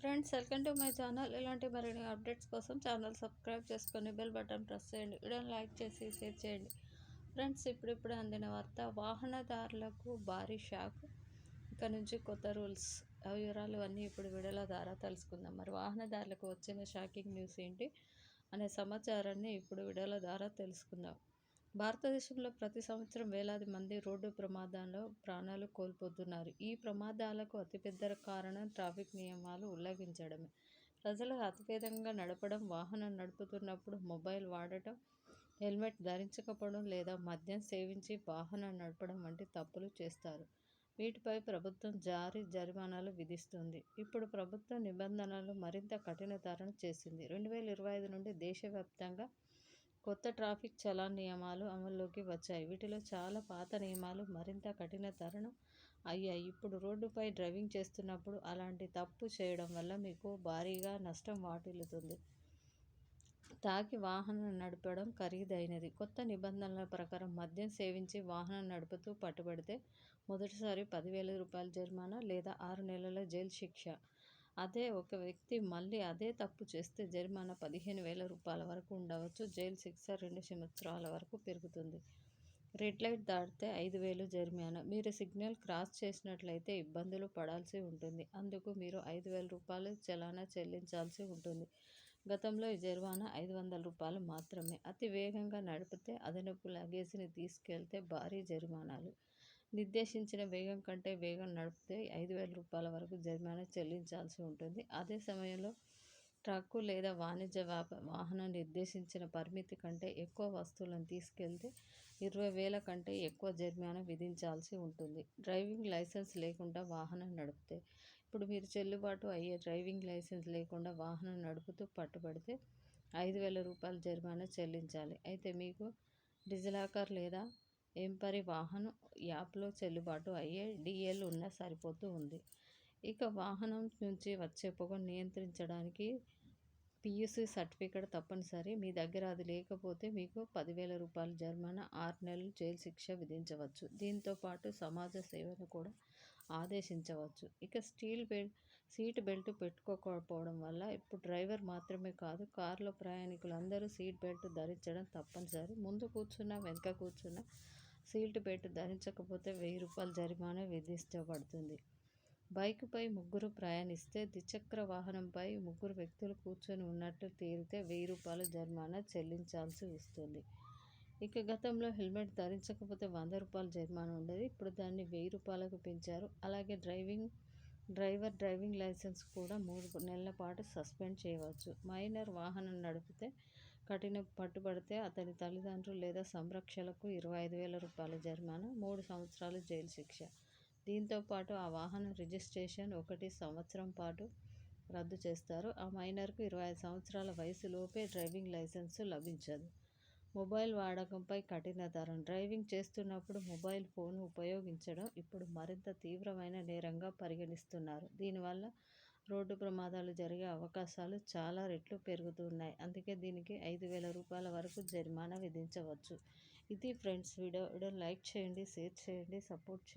Friends welcome to my channel. ఇలాంటి మరిన్ని updates కోసం ఛానల్ సబ్స్క్రైబ్ చేసుకొని బెల్ బటన్ ప్రెస్ చేయండి. వీడియోని లైక్ చేసి షేర్ చేయండి. ఫ్రెండ్స్ ఇప్పుడిప్పుడు అందిన వార్త వాహనదారులకు భారీ షాక్. ఇక్కడ నుంచి కొత్త రూల్స్ వివరాలు అన్నీ ఇప్పుడు వీడియోల ద్వారా తెలుసుకుందాం. మరి వాహనదారులకు వచ్చిన షాకింగ్ న్యూస్ ఏంటి? అనే సమాచారాన్ని ఇప్పుడు వీడియోల ద్వారా తెలుసుకుందాం. భారతదేశంలో ప్రతి సంవత్సరం వేలాది మంది రోడ్డు ప్రమాదాల్లో ప్రాణాలు కోల్పోతున్నారు. ఈ ప్రమాదాలకు అతిపెద్ద కారణం ట్రాఫిక్ నియమాలు ఉల్లంఘించడమే. ప్రజలు అతివేగంగా నడపడం వాహనం నడుపుతున్నప్పుడు మొబైల్ వాడటం హెల్మెట్ ధరించకపోవడం లేదా మద్యం సేవించి వాహనం నడపడం వంటి తప్పులు చేస్తారు. వీటిపై ప్రభుత్వం జారీ జరిమానాలు విధిస్తుంది. ఇప్పుడు ప్రభుత్వ నిబంధనలు మరింత కఠినతరం చేసింది. రెండు వేల ఇరవై ఐదు నుండి దేశవ్యాప్తంగా కొత్త ట్రాఫిక్ చలాన్ నియమాలు అమల్లోకి వచ్చాయి. వీటిలో చాలా పాత నియమాలు మరింత కఠినతరం అయ్యాయి. ఇప్పుడు రోడ్డుపై డ్రైవింగ్ చేస్తున్నప్పుడు అలాంటి తప్పు చేయడం వల్ల మీకు భారీగా నష్టం వాటిల్లుతుంది. తాకి వాహనం నడపడం ఖరీదైనది. కొత్త నిబంధనల ప్రకారం మద్యం సేవించి వాహనం నడుపుతూ పట్టుబడితే మొదటిసారి పదివేల రూపాయల జరిమానా లేదా ఆరు నెలల జైలు శిక్ష. అదే ఒక వ్యక్తి మళ్ళీ అదే తప్పు చేస్తే జరిమానా పదిహేను వేల రూపాయల వరకు ఉండవచ్చు. జైలు శిక్ష రెండు సంవత్సరాల వరకు పెరుగుతుంది. రెడ్ లైట్ దాటితే ఐదు వేలు జరిమానా. మీరు సిగ్నల్ క్రాస్ చేసినట్లయితే ఇబ్బందులు పడాల్సి ఉంటుంది. అందుకు మీరు ఐదు వేల రూపాయలు చలానా చెల్లించాల్సి ఉంటుంది. గతంలో ఈ జరిమానా ఐదు వందల రూపాయలు మాత్రమే. అతి వేగంగా నడిపితే అదనపు లగేజ్ని తీసుకెళ్తే భారీ జరిమానాలు. నిర్దేశించిన వేగం కంటే వేగం నడిపితే ఐదు వేల రూపాయల వరకు జరిమానా చెల్లించాల్సి ఉంటుంది. అదే సమయంలో ట్రక్కు లేదా వాణిజ్య వ్యాప వాహనం నిర్దేశించిన పరిమితి కంటే ఎక్కువ వస్తువులను తీసుకెళ్తే ఇరవై వేల కంటే ఎక్కువ జరిమానా విధించాల్సి ఉంటుంది. డ్రైవింగ్ లైసెన్స్ లేకుండా వాహనం నడిపితే ఇప్పుడు మీరు చెల్లుబాటు అయ్యే డ్రైవింగ్ లైసెన్స్ లేకుండా వాహనం నడుపుతూ పట్టుబడితే ఐదు వేల రూపాయల జరిమానా చెల్లించాలి. అయితే మీకు డిజిలాకర్ లేదా ఎంపరి వాహనం యాప్లో చెల్లుబాటు అయ్యే డిఎల్ ఉన్న సరిపోతూ ఉంది. ఇక వాహనం నుంచి వచ్చే పొగను నియంత్రించడానికి పియూసీ సర్టిఫికేట్ తప్పనిసరి. మీ దగ్గర అది లేకపోతే మీకు పదివేల రూపాయల జరిమానా ఆరు నెలలు జైలు శిక్ష విధించవచ్చు. దీంతో పాటు సమాజ సేవను కూడా ఆదేశించవచ్చు. ఇక స్టీల్ బెల్ట్ సీట్ బెల్ట్ పెట్టుకోకపోవడం వల్ల ఇప్పుడు డ్రైవర్ మాత్రమే కాదు కారులో ప్రయాణికులందరూ సీట్ బెల్ట్ ధరించడం తప్పనిసరి. ముందు కూర్చున్న వెనక కూర్చున్న సీట్ బెల్ట్ ధరించకపోతే వెయ్యి రూపాయల జరిమానా విధించబడుతుంది. బైకుపై ముగ్గురు ప్రయాణిస్తే ద్విచక్ర వాహనంపై ముగ్గురు వ్యక్తులు కూర్చొని ఉన్నట్టు తేలితే వెయ్యి రూపాయల జరిమానా చెల్లించాల్సి వస్తుంది. ఇక గతంలో హెల్మెట్ ధరించకపోతే వంద రూపాయల జరిమానా ఉండేది. ఇప్పుడు దాన్ని వెయ్యి రూపాయలకు పెంచారు. అలాగే డ్రైవింగ్ డ్రైవర్ డ్రైవింగ్ లైసెన్స్ కూడా మూడు నెలల పాటు సస్పెండ్ చేయవచ్చు. మైనర్ వాహనం నడిపితే కఠిన పట్టుబడితే అతని తల్లిదండ్రులు లేదా సంరక్షణకు ఇరవై ఐదు వేల రూపాయల జరిమానా మూడు సంవత్సరాలు జైలు శిక్ష. దీంతో పాటు ఆ వాహనం రిజిస్ట్రేషన్ ఒకటి సంవత్సరం పాటు రద్దు చేస్తారు. ఆ మైనర్కు ఇరవై ఐదు సంవత్సరాల వయసులోపే డ్రైవింగ్ లైసెన్సు లభించదు. మొబైల్ వాడకంపై కఠినతరం డ్రైవింగ్ చేస్తున్నప్పుడు మొబైల్ ఫోన్ ఉపయోగించడం ఇప్పుడు మరింత తీవ్రమైన నేరంగా పరిగణిస్తున్నారు. దీనివల్ల రోడ్డు ప్రమాదాలు జరిగే అవకాశాలు చాలా రెట్లు పెరుగుతున్నాయి అందుకే దీనికి ఐదు వేల రూపాయల వరకు జరిమానా విధించవచ్చు. ఇది ఫ్రెండ్స్ వీడియో. వీడియో లైక్ చేయండి షేర్ చేయండి సపోర్ట్ చేయండి.